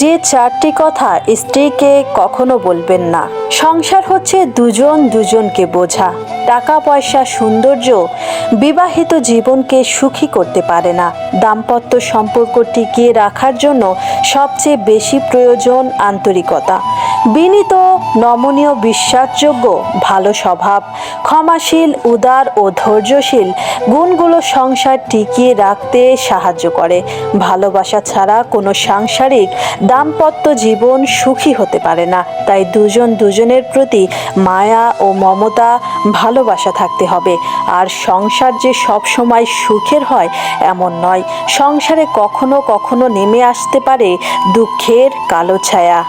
যে চারটি কথা স্ত্রীকে কখনো বলবেন না। সংসার হচ্ছে দুজন দুজনকে বোঝা। টাকা পয়সা সৌন্দর্য বিবাহিত জীবনকে সুখী করতে পারে না। দাম্পত্য সম্পর্ক টিকিয়ে রাখার জন্য সবচেয়ে বেশি প্রয়োজন আন্তরিকতা। বিনীত, নমনীয়, বিশ্বাসযোগ্য, ভালো স্বভাব, ক্ষমাশীল, উদার ও ধৈর্যশীল গুণগুলো সংসার টিকিয়ে রাখতে সাহায্য করে। ভালোবাসা ছাড়া কোনো সাংসারিক দাম্পত্য জীবন সুখী হতে পারে না। তাই দুজন দুজনের প্রতি মায়া ও মমতা ভালোবাসা থাকতে হবে। আর সংসার যে সবসময় সুখের হয়, এমন নয়। সংসারে কখনো কখনো নেমে আসতে পারে দুঃখের কালো ছায়া।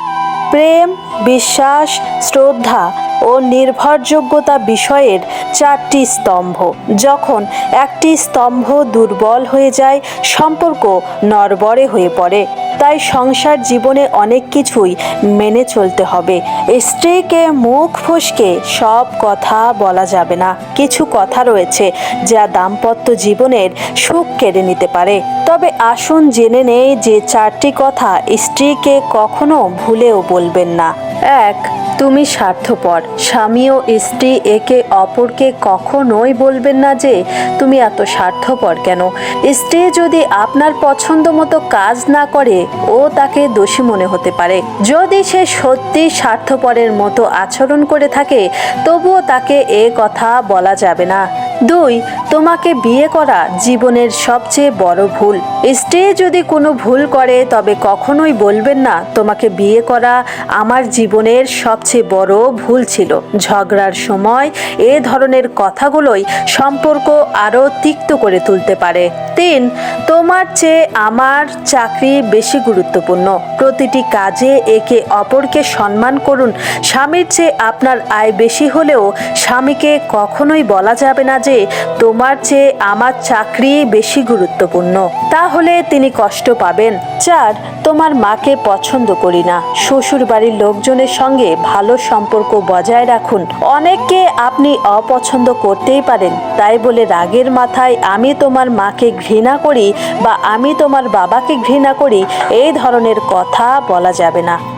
প্রেম, বিশ্বাস, শ্রদ্ধা ও নির্ভরযোগ্যতা বিষয়ের চারটি স্তম্ভ। যখন একটি স্তম্ভ দুর্বল হয়ে যায়, সম্পর্ক নরবরে হয়ে পড়ে। তাই সংসার জীবনে অনেক কিছুই মেনে চলতে হবে। স্ত্রীকে মুখ ফসকে সব কথা বলা যাবে না। কিছু কথা রয়েছে যা দাম্পত্য জীবনের সুখ কেড়ে নিতে পারে। তবে আসুন জেনে নেই যে চারটি কথা স্ত্রীকে কখনো ভুলেও বলবেন না। এক, তুমি স্বার্থপর। স্বামী ও স্ত্রী একে অপরকে কখনোই বলবেন না যে, তুমি এত স্বার্থপর কেন? স্ত্রী যদি আপনার পছন্দ মতো কাজ না করে, ও তাকে দোষী মনে হতে পারে। যদি সে সত্যি স্বার্থপরের মতো আচরণ করে থাকে, তবুও তাকে এ কথা বলা যাবে না। দুই, তোমাকে বিয়ে করা জীবনের সবচেয়ে বড় ভুল। স্ত্রী যদি কোনো ভুল করে, তবে কখনোই বলবেন না, তোমাকে বিয়ে করা আমার জীবনের সবচেয়ে বড় ভুল ছিল। ঝগড়ার সময় এ ধরনের কথাগুলোই সম্পর্ক আরও তিক্ত করে তুলতে পারে। তিন, তোমার চেয়ে আমার চাকরি বেশি গুরুত্বপূর্ণ। প্রতিটি কাজে একে অপরকে সম্মান করুন। স্বামীর চেয়ে আপনার আয় বেশি হলেও স্বামীকে কখনোই বলা যাবে না যে তোমার চেয়ে আমার চাকরি বেশি গুরুত্বপূর্ণ। তাহলে তিনি কষ্ট পাবেন। চার, তোমার মাকে পছন্দ করি না। শ্বশুর বাড়ির লোকজনের সঙ্গে ভালো সম্পর্ক বজায় রাখুন। অনেককে আপনি অপছন্দ করতেই পারেন। তাই বলে রাগের মাথায় আমি তোমার মাকে ঘৃণা করি বা আমি তোমার বাবাকে ঘৃণা করি, এই ধরনের কথা বলা যাবে না।